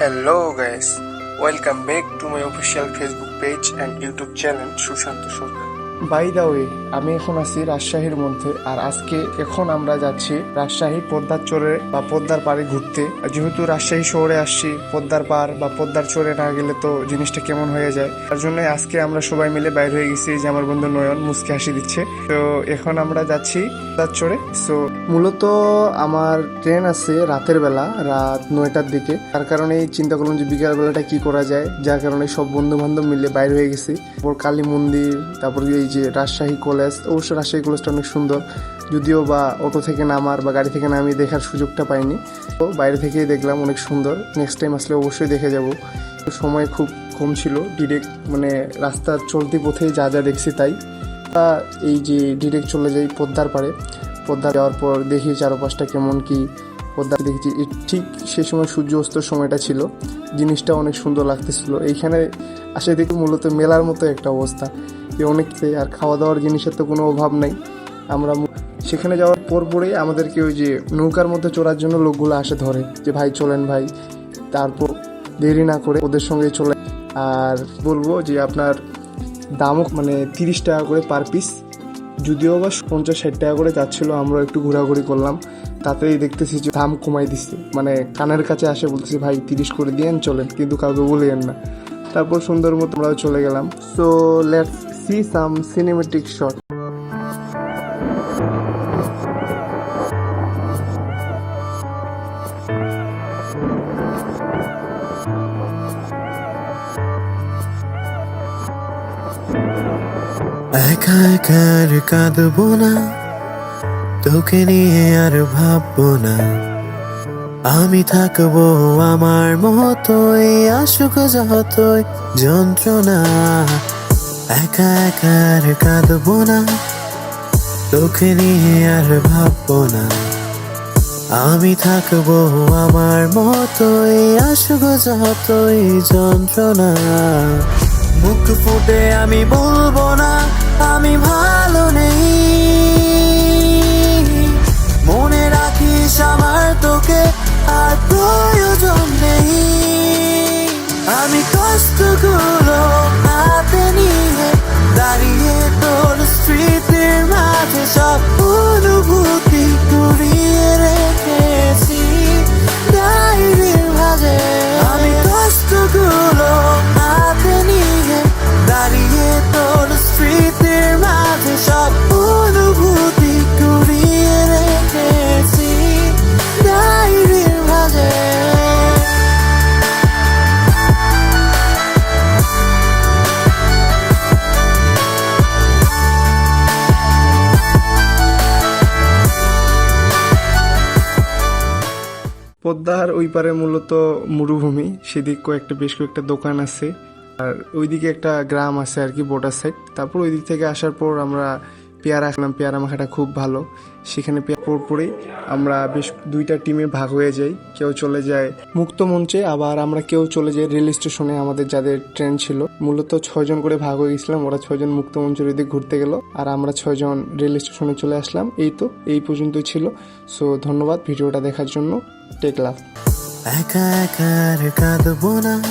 Hello guys, welcome back to my official Facebook page and YouTube channel Sushanta Sarkar by the way আমি এখন আছি রাজশাহীর মধ্যে আর আজকে এখন আমরা যাচ্ছি রাজশাহী পদ্মার চরে বা পদ্মার পাড়ে ঘুরতে। যেহেতু রাজশাহী শহরে আসছি পদ্মার পার বা পদ্মার চরে না গেলে তো জিনিসটা কেমন হয়ে যায়? তার জন্য আজকে আমরা সবাই মিলে বাইর হয়ে গেছি যে আমার বন্ধু নয়ন মুসকে হাসি দিচ্ছে। তো এখন আমরা যাচ্ছি পদ্মার চরে। সো মূলত আমার ট্রেন আছে রাতের বেলা, রাত নয়টার দিকে। তার কারণে চিন্তা করলাম যে বিকাল বেলাটা কি করা যায়। যার কারণে সব বন্ধু বান্ধব মিলে বাইর হয়ে গেছি। তারপর কালী মন্দির, তারপর এই যে রাজশাহী কলেজ, অবশ্য রাজশাহী কলেজটা অনেক সুন্দর। যদিও বা অটো থেকে নামার বা গাড়ি থেকে নামিয়ে দেখার সুযোগটা পাইনি। তো বাইরে থেকেই দেখলাম অনেক সুন্দর। নেক্সট টাইম আসলে অবশ্যই দেখে যাব। সময় খুব কম ছিল। ডিরেক্ট মানে রাস্তার চলতি পথেই যা যা দেখছি তাই। এই যে ডিরেক্ট চলে যাই পদ্মার পাড়ে। পদ্মা যাওয়ার পর দেখি চারপাশটা কেমন কি পদ্মা দেখেছি। ঠিক সে সময় সূর্য অস্তর সময়টা ছিল। জিনিসটা অনেক সুন্দর লাগতেছিল। এইখানে আসে দেখি মূলত মেলার মতো একটা অবস্থা। যে অনেক আর খাওয়া দাওয়ার জিনিসের তো কোনো অভাব নাই। আমরা সেখানে যাওয়ার পর পরেই আমাদেরকে ওই যে নৌকার মধ্যে চড়ার জন্য লোকগুলো আসে ধরে। যে, ভাই, চলেন ভাই। তারপর দেরি না করে ওদের সঙ্গে চলে আর বলব যে, আপনার দামও মানে তিরিশ টাকা করে পার পিস যদিও বা পঞ্চাশ ষাট টাকা করে যাচ্ছিল আমরা একটু ঘোরাঘুরি করলাম। তাতেই দেখতেছি যে দাম কমাই দিচ্ছে। মানে কানের কাছে আসে বলতেছি, ভাই, তিরিশ করে দিয়েন চলেন। কিন্তু কাউকে বলিয়েন না। তারপর সুন্দর মতো আমরাও চলে গেলাম। So let's see some cinematic shot একা একা আর কাঁদবো না, তোকে নিয়ে আর ভাববো না। আমি থাকব আমার মতোই, আসুক যতই যন্ত্রণা। একা একা আর কাঁদবো না, তোকে নিয়ে আর ভাববো না। আমি থাকব আমার মতোই, আসুক যতই যন্ত্রণা। মুখ ফুটে আমি বলব না আমি ভালো নেই। মনে রাখিস আমার তোকে আর প্রয়োজন নেই। আমি কষ্টগুলো হাতে নিয়ে দাঁড়িয়ে তোর স্মৃতির মাঝে সব অনুভূতি পদ্মার ওই পারে মূলত মরুভূমি, সেদিক কয়েকটা, বেশ কয়েকটা দোকান আছে। আর ওইদিকে একটা গ্রাম আছে আর কি বর্ডার সাইড তারপর ওইদিক থেকে আসার পর আমরা পেয়ারা খেলাম, পেয়ারা মাখাটা খুব ভালো। সেখানে পেয়ারা পর আমরা বেশ দুইটা টিমে ভাগ হয়ে যাই, কেউ চলে যায় মুক্ত মঞ্চে, আবার আমরা কেউ চলে যাই রেল স্টেশনে, আমাদের যাদের ট্রেন ছিল। মূলত ছয়জন করে ভাগ হয়ে গেছিলাম, ওরা ছয়জন মুক্ত মঞ্চের ওইদিকে ঘুরতে গেল, আর আমরা ছয়জন রেল স্টেশনে চলে আসলাম। এই তো, এই পর্যন্তই ছিল। সো, ধন্যবাদ ভিডিওটা দেখার জন্য। Take love. একা একা কাঁদবো না।